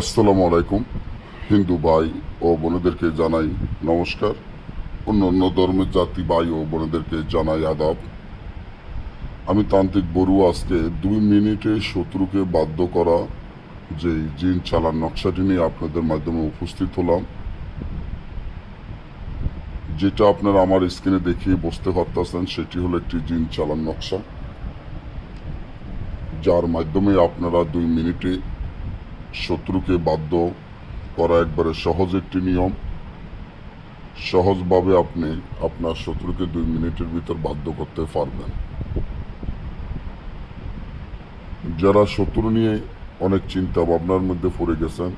আসসালামু আলাইকুম, হিন্দু ভাই ও বোনেদেরকে জানাই নমস্কার। অন্য অন্য ধর্মের জাতি ভাই ও বোনেদেরকে জানাই আদাব। আমি তান্ত্রিক বড়ু আজকে দুই মিনিটে শত্রুকে বাধ্য করা যে জিন চালান নকশাটি নিয়ে আপনাদের মাধ্যমে উপস্থিত হলাম। যেটা আপনারা আমার স্ক্রিনে দেখিয়ে বুঝতে পারতেছেন, সেটি হলো একটি জিন চালান নকশা, যার মাধ্যমে আপনারা দুই মিনিটে শত্রুকে বাধ্য করা একবারে সহজ একটি নিয়ম। সহজভাবে আপনি আপনার শত্রুকে দুই মিনিটের ভিতর বাধ্য করতে পারবেন। যারা শত্রু নিয়ে অনেক চিন্তা ভাবনার মধ্যে পড়ে গেছেন,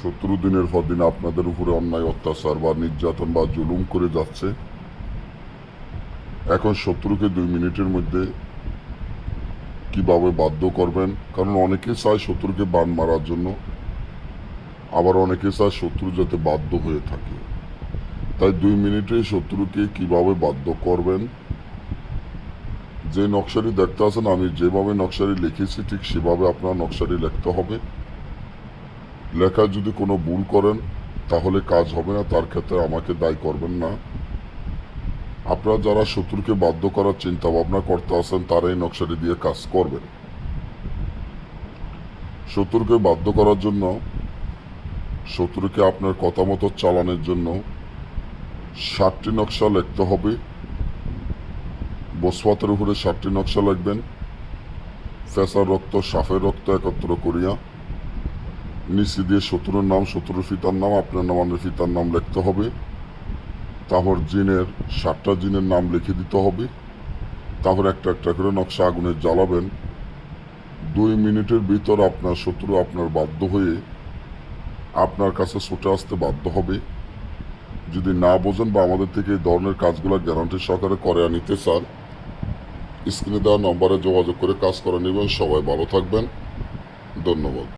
শত্রু দিনের পর দিন আপনাদের উপরে অন্যায়, অত্যাচার বা নির্যাতন বা জুলুম করে যাচ্ছে। এখন শত্রুকে দুই মিনিটের মধ্যে কীভাবে বাধ্য করবেন? কারণ অনেকে চায় শত্রুকে বান মারার জন্য। আবার অনেকে চায় শত্রু যাতে বাধ্য হয়ে থাকে। তাই দুই মিনিটে শত্রুকে কীভাবে বাধ্য করবেন? যে নকশারি দেখতে আছেন, আমি যেভাবে নকশারি লিখেছি, ঠিক সেভাবে আপনার নকশারি লিখতে হবে। লেখা যদি কোনো ভুল করেন, তাহলে কাজ হবে না, তার ক্ষেত্রে আমাকে দায়ী করবেন না। আপনারা যারা শত্রুকে বাধ্য করার চিন্তা ভাবনা করতে আসেন তারা এই নকশাটি দিয়ে কাজ করবেন। শত্রুকে বাধ্য করার জন্য, শত্রুকে আপনার কথা মতো চালানোর জন্য ষাটটি নকশা লিখতে হবে। বসপাতের উপরে ষাটটি নকশা লিখবেন। ফেসার রক্ত, সাফের রক্ত একত্র করিয়া নিচে দিয়ে শত্রুর নাম, শত্রুর ফিতার নাম, আপনার নামানের ফিতার নাম লিখতে হবে। তারপর জিনের সাতটা জিনের নাম লিখে দিতে হবে। তারপর একটা একটা করে নকশা আগুনে জ্বালাবেন। দুই মিনিটের ভিতর আপনার শত্রু আপনার বাধ্য হয়ে আপনার কাছে ছুটে আসতে বাধ্য হবে। যদি না বোঝেন বা আমাদের থেকে এই ধরনের কাজগুলো গ্যারান্টি সহকারে করে নিতে চান স্ক্রিনে দেওয়া নম্বরে যোগাযোগ করে কাজ করে নেবেন। সবাই ভালো থাকবেন। ধন্যবাদ।